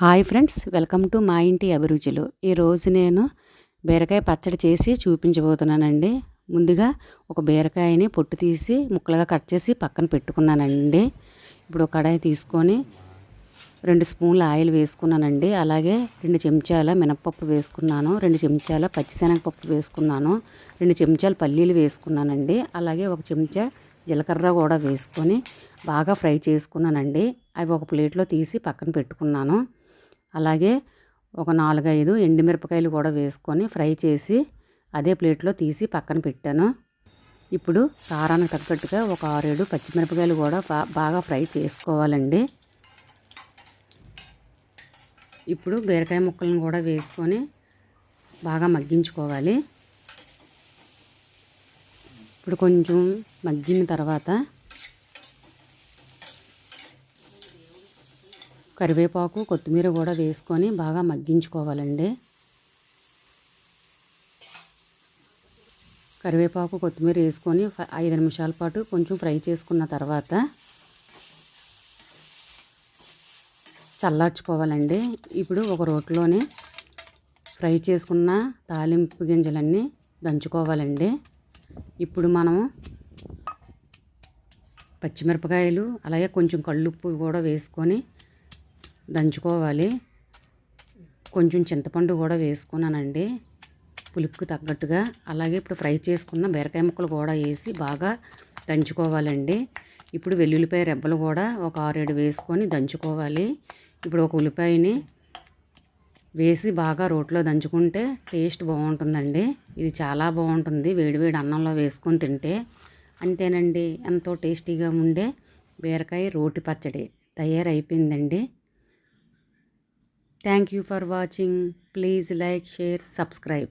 Hi friends welcome to మా ఇంటి అభిరుచులు. ఈరోజు నేను బీరకాయ పచ్చడి చేసి చూపించబోతున్నానండి. ముందుగా ఒక బీరకాయని పొట్టు తీసి ముక్కలుగా కట్ చేసి పక్కన పెట్టుకున్నానండి. ఇప్పుడు కడాయి తీసుకొని రెండు స్పూన్ల ఆయిల్ వేసుకున్నానండి. అలాగే రెండు చెంచాల మినప్పప్పు వేసుకున్నాను రెండు చెంచాల పచ్చిశనగపప్పు వేసుకున్నాను రెండు చెంచాల పల్లీలు వేసుకున్నానండి. అలాగే ఒక చెంచా జీలకర్ర కూడా వేసుకొని బాగా ఫ్రై చేసుకున్నానండి. అవి ఒక ప్లేట్లో తీసి పక్కన పెట్టుకున్నాను. అలాగే ఒక నాలుగైదు ఎండుమిరపకాయలు కూడా వేసుకొని ఫ్రై చేసి అదే ప్లేట్లో తీసి పక్కన పెట్టాను. ఇప్పుడు కారానికి తగ్గట్టుగా ఒక ఆరేడు పచ్చిమిరపకాయలు కూడా బాగా ఫ్రై చేసుకోవాలండి. ఇప్పుడు బీరకాయ ముక్కలను కూడా వేసుకొని బాగా మగ్గించుకోవాలి. ఇప్పుడు కొంచెం మగ్గిన తర్వాత కరివేపాకు కొత్తిమీర కూడా వేసుకొని బాగా మగ్గించుకోవాలండి. కరివేపాకు కొత్తిమీర వేసుకొని ఐదు నిమిషాల పాటు కొంచెం ఫ్రై చేసుకున్న తర్వాత చల్లార్చుకోవాలండి. ఇప్పుడు ఒక రోట్లోనే ఫ్రై చేసుకున్న తాలింపు గింజలన్నీ దంచుకోవాలండి. ఇప్పుడు మనము పచ్చిమిరపకాయలు అలాగే కొంచెం కళ్ళుప్పు కూడా వేసుకొని దంచుకోవాలి. కొంచెం చింతపండు కూడా వేసుకున్నానండి. పులుపుకి తగ్గట్టుగా. అలాగే ఇప్పుడు ఫ్రై చేసుకున్న బీరకాయ ముక్కలు కూడా వేసి బాగా దంచుకోవాలండి. ఇప్పుడు వెల్లుల్లిపాయ రెబ్బలు కూడా ఒక ఆరేడు వేసుకొని దంచుకోవాలి. ఇప్పుడు ఒక ఉల్లిపాయని వేసి బాగా రోట్లో దంచుకుంటే టేస్ట్ బాగుంటుందండి. ఇది చాలా బాగుంటుంది. వేడివేడి అన్నంలో వేసుకొని తింటే అంతేనండి. ఎంతో టేస్టీగా ఉండే బీరకాయ రోటి పచ్చడి తయారైపోయిందండి. Thank you for watching. Please like, share, subscribe.